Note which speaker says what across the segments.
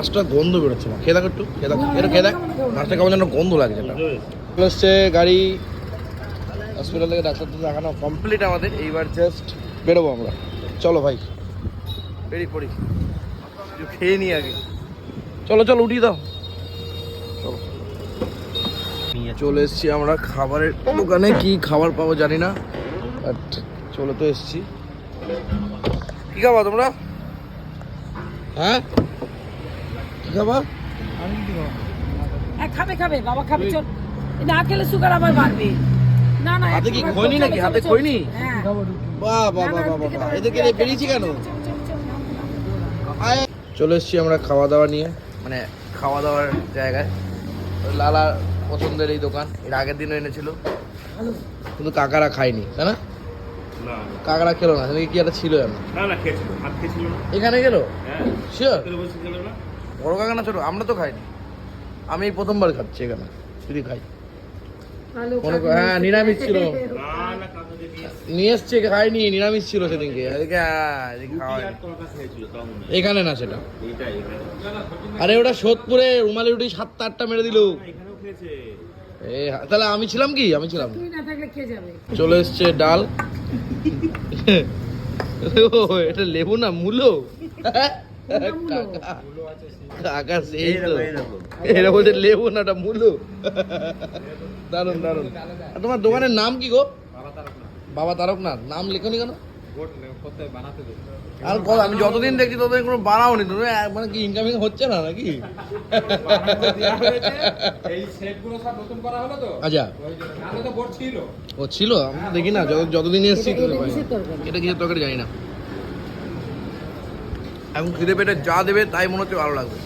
Speaker 1: মাছটা গন্ধ বেরোচ্ছে না খেয়ে দেখো একটু, খেয়ে দেখো। এটা খেয়ে দেখ মাছটা কেমন যেন গন্ধ লাগছে এটা চলে গাড়ি হসপিটাল থেকে ডাক্তার দেখানো কমপ্লিট আমাদের। এইবার জাস্ট বেরোবো আমরা। চলো ভাই। বেরিয়ে পড়ি। খেয়ে নিই আগে। চলো চলো, উঠিয়ে দাও। চলো। চলে এসছি আমরা খাবারের দোকানে। কি খাবার পাবো জানি না বাট চলে তো এসছি। কি খাবা তোমরা? হ্যাঁ? খাবা?
Speaker 2: হ্যাঁ খাবে খাবে বাবা খাবে চল। না খেলে সুগার আবার বাড়বে। না না
Speaker 1: হাতে কি
Speaker 2: চল,
Speaker 1: নাকি? হাতে। খৈনি?
Speaker 2: হ্যাঁ।
Speaker 1: বাহ বাহ বাহ বাহ বাহ। এদেরকে নিয়ে বেরিয়েছি কেন। চলে এসছি আমরা খাওয়া দাওয়া নিয়ে মানে খাওয়া দাওয়ার জায়গায়। ওই লালা পছন্দের এই দোকান এর আগের দিনও এনেছিল। কিন্তু কাকারা খায়নি তাই না?
Speaker 3: না
Speaker 1: কাকারা খেলো না কি একটা ছিল যেন?
Speaker 3: না না খেয়েছিল ভাত খেয়েছিল
Speaker 1: এখানে গেল
Speaker 3: হ্যাঁ।
Speaker 1: শিওর
Speaker 3: না?
Speaker 1: বড় কাকা না ছোট? আমরা তো খাইনি। আমি এই প্রথমবার খাচ্ছি এখানে। যদি খাই। হ্যাঁ নিরামিষ ছিল। নিয়ে এসছে খাইনি নিরামিষ ছিল সেদিনকে। এখানে না সেটা। আরে ওটা সোদপুরে রুমালি রুটি সাতটা আটটা মেরে দিল। তাহলে আমি ছিলাম কি? আমি ছিলাম।
Speaker 2: তুই না থাকলে কে যাবে?
Speaker 1: চলে এসছে ডাল। ও এটা লেবু না মূলো? কাকা। সেই
Speaker 3: এই
Speaker 1: তো। এটা বলছে লেবু না ওটা মূলো। দারুণ দারুণ আর তোমার দোকানের নাম কি গো? বাবা তারকনাথ। নাম লেখনি কেন? আর কত আমি যতদিন দেখছি ততদিন কোনো বানাওনি তুমি মানে কি ইনকামিং হচ্ছে না নাকি?
Speaker 4: এই সেটগুলো সব নতুন করা হলো তো?
Speaker 1: আচ্ছা। ও ছিল আমি দেখি না যত যতদিন এসেছি
Speaker 2: এটা- কিসের তরকারি
Speaker 1: জানি না। এখন খিদে পেটে যা দেবে তাই মনে হচ্ছে ভালো লাগবে।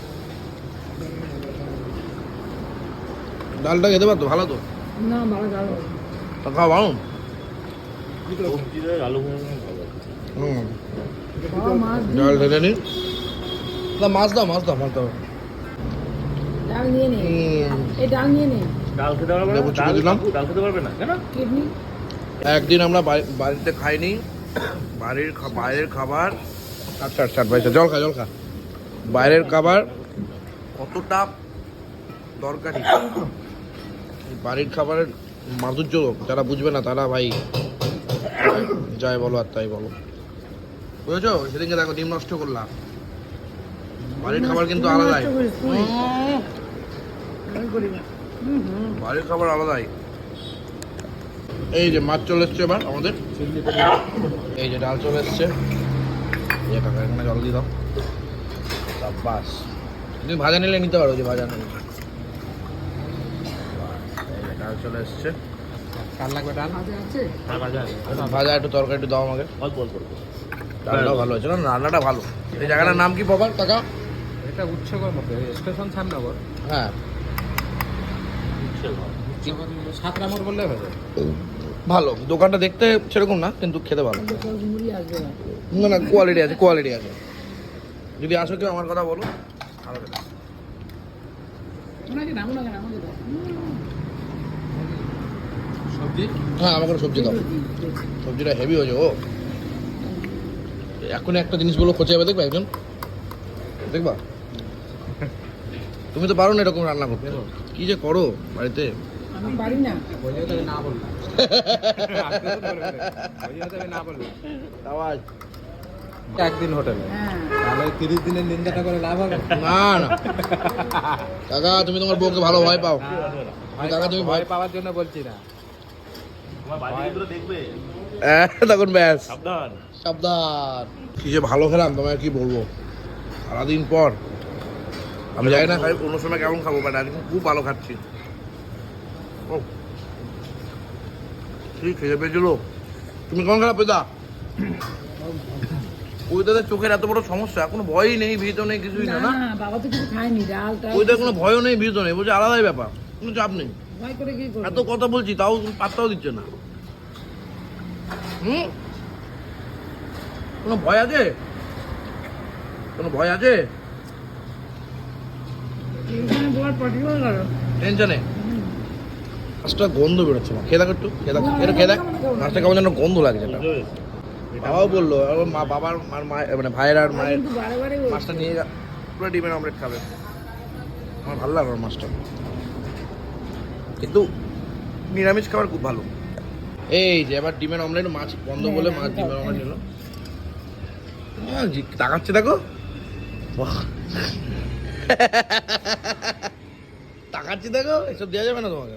Speaker 1: ডালটা খেতে পারতো? ভালো তো?
Speaker 2: না ভালো
Speaker 1: তা খাওয়া হুম। ডাল ঢেলে নি? না মাছ দাও মাছ দাও মাছ দাও।
Speaker 2: ডাল নিয়ে নে। এই ডাল নিয়ে নে।
Speaker 3: ডাল খেতে পারবে না? ডাল খেতে পারবে না? কেন?
Speaker 1: একদিন আমরা বাড়ি- বাড়িতে খাইনি। বাড়ির বাইরের খাবার আচ্ছা আচ্ছা পয়সা জল খা জল খা। বাইরের খাবার কতটা দরকারি? বাড়ির খাবারের মাধুর্য যারা বুঝবে না তারা ভাই যাই বলো আর তাই বলো। বুঝেছ? সেদিনকে দেখো ডিম নষ্ট করলাম। বাড়ির খাবার কিন্তু আলাদাই। বাড়ির খাবার আলাদাই। এই যে মাছ চলে এসছে এবার আমাদের। এই যে ডাল চলে এসছে। এই কাকা এখানে জল দিয়ে দাও। বাস তুমি ভাজা নিলে নিতে পারো যে ভাজা নিলে। ডাল চলে এসছে।
Speaker 4: লাগবে ডাল?
Speaker 2: ভাজা আছে?
Speaker 3: হ্যাঁ
Speaker 1: ভাজা একটু তরকারি একটু দাও আমাকে।
Speaker 3: অল্প অল্প অল্প।
Speaker 1: ডালটাও ভালো হয়েছে না রান্নাটা ভালো। এই জায়গাটার নাম কি বাবার কাকা?
Speaker 4: এটা উৎসকর মধ্যে স্টেশন শ্যামনগর।
Speaker 1: হ্যাঁ।
Speaker 4: উৎসকর সাত রামর বললে হয়ে
Speaker 1: ভালো। দোকানটা দেখতে সেরকম না কিন্তু খেতে ভালো।
Speaker 2: না
Speaker 1: না কোয়ালিটি আছে কোয়ালিটি আছে। যদি আসো কেউ আমার কথা বলো হ্যাঁ আমাকে সবজি দাও। সবজিটা হেভি হয়েছে ও। এখন একটা জিনিস বলো খোঁজে যাবে দেখবে একজন? দেখবা? তুমি তো পারো না এরকম রান্না করতে। কি যে করো বাড়িতে?
Speaker 2: আমি পারি না।
Speaker 4: না বললাম না। বললাম
Speaker 1: আওয়াজ
Speaker 4: একদিন হোটেলে।
Speaker 2: হ্যাঁ।
Speaker 4: তাহলে তিরিশ দিনের নিন্দাটা করে লাভ হবে?
Speaker 1: না না। কাকা তুমি তোমার বউকে ভালো ভয় পাও। কাকা, তুমি ভয়-
Speaker 4: পাওয়ার জন্য বলছি না।
Speaker 3: তোমার বাড়িগুলো দেখবে।
Speaker 1: হ্যাঁ, তখন ব্যাস।
Speaker 3: সাবধান।
Speaker 1: সাবধান। কি যে ভালো খেলাম তোমায় কি বলব? সারাদিন পর। আমি জানি না খাই অন্য সময় কেমন খাব বাট আজকে খুব ভালো খাচ্ছি। ঠিক খেয়ে পেয়েছিল তুমি কেমন খারাপ পেদা ওই দাদের চোখের এত বড় সমস্যা কোনো ভয়ই নেই ভীত নেই কিছুই না?
Speaker 2: না বাবা তো কিছু খায়নি ডাল
Speaker 1: ওই কোনো ভয়ও নেই ভীত নেই বলছে আলাদাই ব্যাপার কোনো চাপ নেই।
Speaker 2: ভয় করে কি
Speaker 1: এত কথা বলছি তাও পাত্তাও দিচ্ছে না। হুম? কোনো ভয় আছে? কোনো ভয় আছে? টেনশনে? মাছটা গন্ধ বেরোচ্ছে না খেয়ে দেখো একটু খেয়ে দেখো এটা খেয়ে দেখ। মাছটা কেমন যেন গন্ধ লাগছে এটা। বাবাও বলল মা বাবার মার মা মানে ভাইয়ের আর মায়ের মাছটা নিয়ে যা পুরো ডিমের অমলেট খাবে। আমার ভালো লাগল মাছটা। কিন্তু নিরামিষ খাবার খুব ভালো। এই যে এবার ডিমের অমলেট মাছ বন্ধ বলে মাছ ডিমের অমলেট নিল তাকাচ্ছে দেখো। বাহ। তাকাচ্ছি দেখো এসব দেওয়া যাবে না তোমাকে।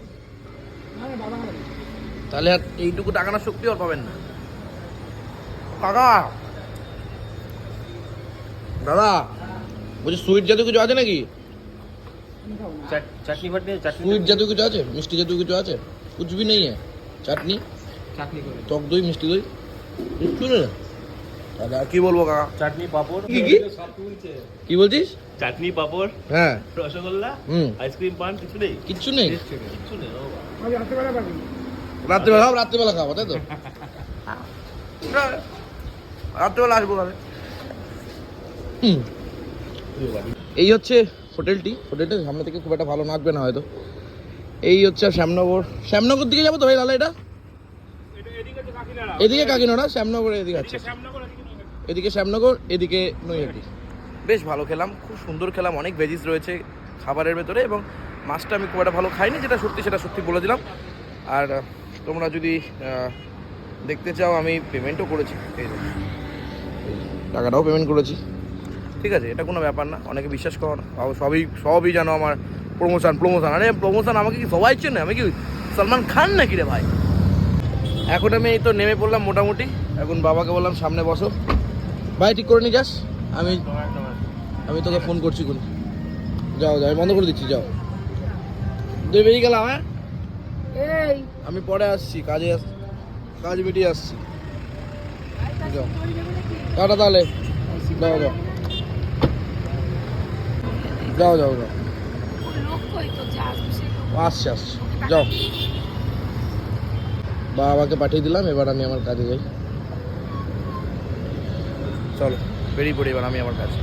Speaker 1: তাহলে আর এইটুকু টাকানোর শক্তি আর পাবেন না। কাকা! দাদা বলছি সুইট জাতীয় কিছু আছে নাকি?
Speaker 3: চাটনি
Speaker 1: সুইট জাতীয় কিছু আছে? মিষ্টি জাতীয় কিছু আছে? কুছ নেই চাটনি?
Speaker 4: চাটনি
Speaker 1: টক দই মিষ্টি দই? কিছু না দাদা কি বলব কাকা?
Speaker 3: চাটনি পাপড়।
Speaker 1: কি কি? কি বলছিস?
Speaker 3: চাটনি পাপড়
Speaker 1: হ্যাঁ।
Speaker 3: রসগোল্লা
Speaker 1: হুম।
Speaker 3: আইসক্রিম পান কিছু নেই?
Speaker 1: কিচ্ছু নেই?
Speaker 3: কিচ্ছু নেই।
Speaker 1: রাত্রিবেলা খাও রাত্রিবেলা খাব তাই তো? রাত্রিবেলা আসব তাহলে। এই হচ্ছে হোটেলটি। হোটেলটা সামনে থেকে খুব একটা ভালো নাচবে না হয়তো। এই হচ্ছে শ্যামনগর। শ্যামনগর দিকে যাব তো ভাই তাহলে এটা? এদিকে কাকিনাড়া শ্যামনগর এদিকে আছে। এদিকে শ্যামনগর এদিকে নৈহাটি। বেশ ভালো খেলাম খুব সুন্দর খেলাম অনেক ভেজিস রয়েছে খাবারের ভেতরে এবং মাছটা আমি খুব একটা ভালো খাইনি, যেটা সত্যি সেটা সত্যি বলে দিলাম। আর তোমরা যদি দেখতে চাও, আমি পেমেন্টও করেছি। টাকাটাও পেমেন্ট করেছি। ঠিক আছে, এটা কোনো ব্যাপার না, অনেকে বিশ্বাস করো না। সবই সবই জানো আমার প্রমোশন প্রমোশন আরে প্রমোশন আমাকে কি সবাই চেনে? আমি কি সলমান খান নাকি রে ভাই? এখন আমি এই তো নেমে পড়লাম মোটামুটি। এখন বাবাকে বললাম, সামনে বসো। ভাই, ঠিক করে নি যাস আমি আমি তোকে ফোন করছি কোন যাও যাও, আমি বন্ধ করে দিচ্ছি, যাও। তুই বেরিয়ে গেলাম হ্যাঁ?
Speaker 2: এই।
Speaker 1: আমি পরে আসছি কাজে কাজ মিটিয়ে আসছি। যাও। টাটা তাহলে। যাও যাও। যাও যাও যাও। আসছে আসছে। যাও। বাবাকে পাঠিয়ে দিলাম এবার আমি আমার কাজে যাই। চলো বেরিয়ে পড়ি এবার আমি আমার কাছে